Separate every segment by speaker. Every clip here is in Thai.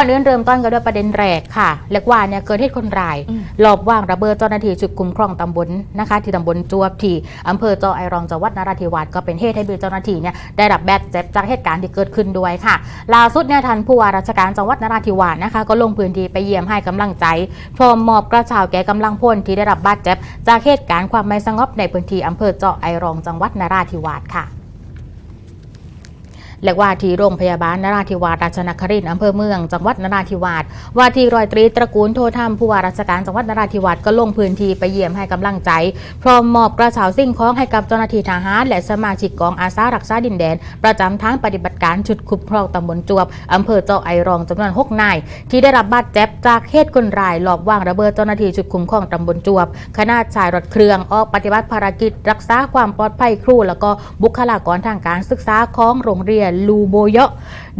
Speaker 1: ก่อนอื่นเริ่มต้นกันด้วยประเด็นแรกค่ะเรียกว่าเนี่ยเกิดเหตุคนร้าย
Speaker 2: อืม
Speaker 1: ลอบว่างระเบิดเจ้าหน้าที่จุดคุมครองตำบลนะคะ ที่ตำบลจวบที่อำเภอจอไอรองจังหวัดนราธิวาสก็เป็นเหตุให้เจ้าหน้าที่เนี่ยได้รับบาดเจ็บจากเหตุการณ์ที่เกิดขึ้นด้วยค่ะล่าสุดเนี่ยทันผู้ว่าราชการจังหวัดนราธิวาสนะคะ ก็ลงพื้นที่ไปเยี่ยมให้กำลังใจพร้อมมอบกระเช้าแก่กำลังพลที่ได้รับบาดเจ็บจากเหตุการณ์ความไม่สงบในพื้นที่อำเภอเจาะไอรองจังหวัดนราธิวาสค่ะ และว่าที่โรงพยาบาลนราธิวาสราชนครินทร์อำเภอเมืองจังหวัดนราธิวาสว่าที่ร้อยตรีตระกูลโทธรรมผู้ว่าราชการจังหวัดนราธิวาสก็ลงพื้นที่ไปเยี่ยมให้กำลังใจ พร้อมมอบกระเช้าสิ่งของให้กับเจ้าหน้าที่ทหารและสมาชิกกองอาสารักษาดินแดน ประจำทางปฏิบัติการชุดคุ้มครองตำบลจวบอำเภอเจ้าไอรองจำนวน6นายที่ได้รับบาดเจ็บจากเหตุคนร้ายหลอบวางระเบิดเจ้าหน้าที่ชุดคุ้มครองตำบลจวบขณะชายรถเครื่องออกปฏิบัติภารกิจ รักษาความปลอดภัยครู แล้วก็บุคลากรทางการศึกษาของโรงเรียนลูโบเยาะ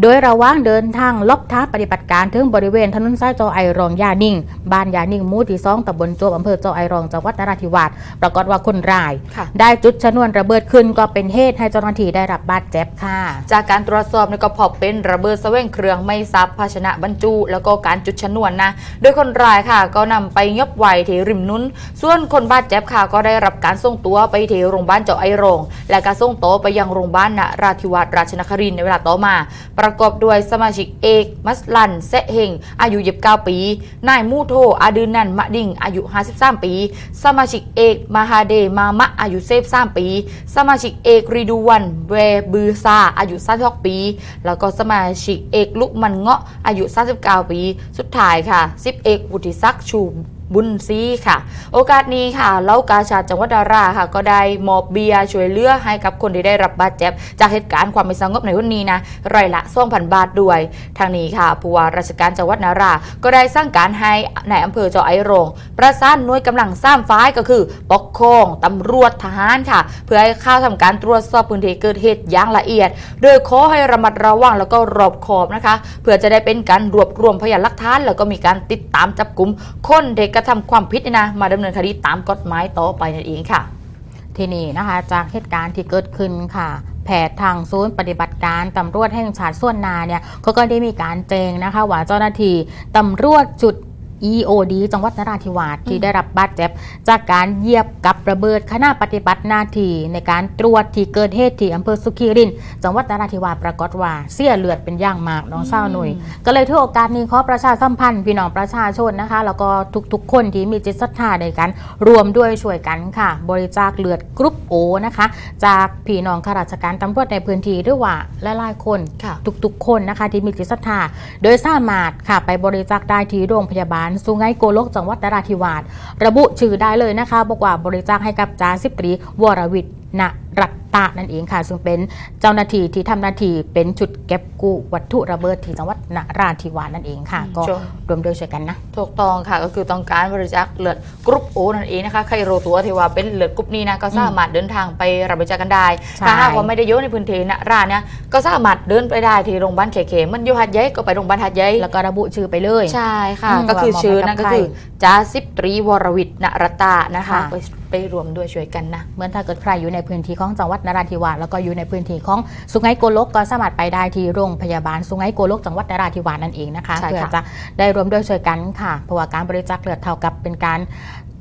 Speaker 1: โดยระหว่างเดินทางลบท้าปฏิบัติการถึงบริเวณถนนสายจอไอรองยานิ่ง บ้านยานิ่งหมู่ที่สองตำบลโจบอำเภอจอไอรองจังหวัดนราธิวาสปรากฏว่าคนร้าย
Speaker 2: ค่ะ
Speaker 1: ได้จุดชนวนระเบิดขึ้นก็เป็นเหตุให้เจ้าหน้าที่ได้รับบาดเจ็บค่ะ
Speaker 2: จากการตรวจสอบเนี่ยก็พบเป็นระเบิดแสวงเครื่องไม่ซับภาชนะบรรจุ แล้วก็การจุดชนวนนะโดยคนร้ายค่ะ ก็นำไปยบไว้ที่ริมนุ้น ส่วนคนบาดเจ็บค่ะก็ได้รับการส่งตัวไปที่โรงพยาบาลเจาะไอโรงและการส่งตัวไปยังโรงพยาบาลนราธิวาสราชนครินในเวลาต่อมา ประกอบด้วยสมาชิกเอก มัสลันเซเฮงอายุ29ปี นายมูโทอาดืนันมะดิงอายุ 53 ปี สมาชิกเอกมาฮาเดมามะอายุ73ปี สมาชิกเอกรีดูวันเวบือซาอายุ36ปี แล้วก็สมาชิกเอกลุกมันเงาะอายุ39ปี สุดท้ายค่ะ10เอกวุฒิศักดิ์ชู บุญซีค่ะ โอกาสนี้ค่ะเล่ากาชาดจังหวัดดาราค่ะ ก็ได้มอบเบียร์ช่วยเหลือให้กับคนที่ได้รับบาดเจ็บ จากเหตุการณ์ความไม่สงบในวันนี้นะรายละ2,000บาทด้วย ทางนี้ค่ะผู้ว่าราชการจังหวัดนารา ก็ได้สร้างการให้ในอำเภอเจาไอโรง ประสานหน่วยกำลังสร้างฝ่ายก็คือปกครองตำรวจทหารค่ะ เพื่อให้เข้าทำการตรวจสอบพื้นที่เกิดเหตุอย่างละเอียด โดยขอให้ระมัดระวังแล้วก็รอบขอบนะคะ เพื่อจะได้เป็นการรวบรวมพยานหลักฐานแล้วก็มีการติดตามจับกลุ่มคนเด็กระทำความผิดนะมาดำเนินคดีตามกฎหมายต่อไปนั่นเองค่ะ
Speaker 1: ที่นี่นะคะจากเหตุการณ์ที่เกิดขึ้นค่ะแผนทางศูนย์ปฏิบัติการตำรวจแห่งชาติส่วนนาเนี่ยเขาก็ได้มีการแจ้งนะคะว่าเจ้าหน้าที่ตำรวจจุด EOD จังหวัดนราธิวาสที่ได้รับบาดเจ็บ จากการเหยียบกับระเบิดขณะปฏิบัติหน้าที่ในการตรวจที่เกิดเหตุที่อำเภอสุขีรินทร์จังหวัดนราธิวาสปรากฏว่าเสียเลือดเป็นอย่างมากน้องเศร้าวหนุ่ยก็เลยถือโอกาสนี้ขอประชาสัมพันธ์พี่น้องประชาชนนะคะ แล้วก็ทุกๆ คนที่มีจิตศรัทธาในการรวมด้วยช่วยกันค่ะ บริจาคเลือดกรุ๊ปโอนะคะ จากพี่น้องข้าราชการตำรวจในพื้นที่หรือว่าหลายๆคน
Speaker 2: ค่ะ
Speaker 1: ทุกๆ คนนะคะที่มีจิตศรัทธาโดยสามารถค่ะไปบริจาคได้ที่โรงพยาบาลสุไงโกลกจังหวัดนราธิวาสระบุชื่อได้เลยนะคะบอกว่าบริจาคให้กับจ่าสิบตรีวรวิทย์ณ รัตตะนั่นเองค่ะ ซึ่งเป็นเจ้าหน้าที่ที่ทำหน้าที่เป็นจุดเก็บกู้วัตถุระเบิดที่จังหวัดนราธิวาสนั่นเองค่ะ ก็
Speaker 2: ช่วง
Speaker 1: รวมด้วยช่วยกันนะ
Speaker 2: ถูกต้องค่ะ ก็คือต้องการบริจาคเลือดกรุ๊ปโอนั่นเองนะคะใครรู้ตัวที่ว่าเป็นเลือดกรุ๊ปนี้นะก็สามารถเดินทางไปรับบริจาคกันได้
Speaker 1: ใช่
Speaker 2: ถ้าหากว่าไม่ได้เยอะในพื้นที่นะร้านเนี่ยก็สามารถเดินไปได้ที่โรงพยาบาลเขๆมันอยู่หัดใหญ่ก็ไปโรงพยาบาลหัดใหญ่
Speaker 1: แล้วก็ระบุชื่อไปเลย
Speaker 2: ใช่ค่ะ
Speaker 1: อืม
Speaker 2: ก็คือ
Speaker 1: ว่า
Speaker 2: ชื่อ
Speaker 1: เหมาะกับ
Speaker 2: นั่นก็
Speaker 1: ใคร
Speaker 2: คือจ้าสิบตรีวรวิทย์นรตานะคะ
Speaker 1: ค่ะ
Speaker 2: ไปไปรวมด้วยช่วยกันนะ
Speaker 1: เหมือนถ้าเกิดใครอยู่ในพื้นที่ของจังหวัดนราธิวาสแล้วก็อยู่ในพื้นที่ของสุไหงโกลกก็สามารถไปได้ที่โรงพยาบาลสุไหงโกลกจังหวัดนราธิวาสนั่นเองนะคะ
Speaker 2: ใช่ค่ะ
Speaker 1: เพื่อจะได้รวมด้วยช่วยกันค่ะเพราะว่าการบริจาคเลือดเท่ากับเป็นการ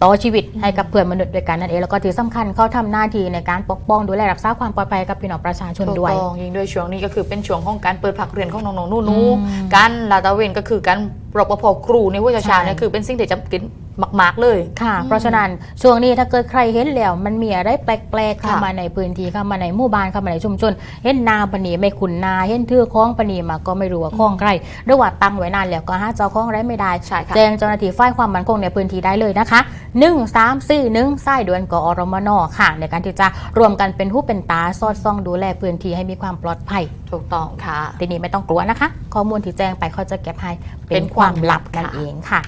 Speaker 1: ต่อชีวิตให้กับเพื่อนมนุษย์ด้วยกันนั่นเองแล้วก็ที่สำคัญเขาทำหน้าที่ในการปกป้องดูแลรักษาความปลอดภัยกับพี่น้องประชาชน
Speaker 2: ถูก
Speaker 1: ด้วย
Speaker 2: ต้องยิ่งด้วยช่วงนี้ก็คือเป็นช่วงของการเปิดผักเรียนของน้องๆหนู
Speaker 1: อื
Speaker 2: ๆ
Speaker 1: ม
Speaker 2: การลาดตระเวนก็คือการรปภครูในวิชาชา
Speaker 1: ใช่
Speaker 2: เนี่ยคือเป็นสิ่งที่จำเป็น มาก ๆ เลย
Speaker 1: ค่ะ เพราะฉะนั้นช่วงนี้ถ้าเกิดใครเห็นแล้ว มันมีอะไรแปลกๆเข้า
Speaker 2: ค่ะ
Speaker 1: มาในพื้นที่เข้ามาในหมู่บ้านเข้ามาในชุมชน เห็นนาปนีไม่ขุนนาเห็นเทือกคล้องปนีมาก็ไม่รู้ว่าคล้องใครหรือว่าตั้งไว้นานแล้วก็หาเจ้าของอะไรไม่ได้
Speaker 2: ใช่ค่ะ
Speaker 1: แจ้งเจ้าหน้าที่ฝ่ายความมั่นคงในพื้นที่ได้เลยนะคะ1 3 4 1สายด่วนกอรมนค่ะ ในการที่จะรวมกันเป็นหูเป็นตาสอดส่องดูแลพื้นที่ให้มีความปลอดภัย
Speaker 2: ถูกต้องค่ะ
Speaker 1: ทีนี้ไม่ต้องกลัวนะคะ ข้อมูลที่แจ้งไปเขาจะเก็บให้
Speaker 2: เป็
Speaker 1: เป็น
Speaker 2: น
Speaker 1: ความลับ
Speaker 2: ความลับ
Speaker 1: นั่น
Speaker 2: ค่ะ
Speaker 1: เองค่ะ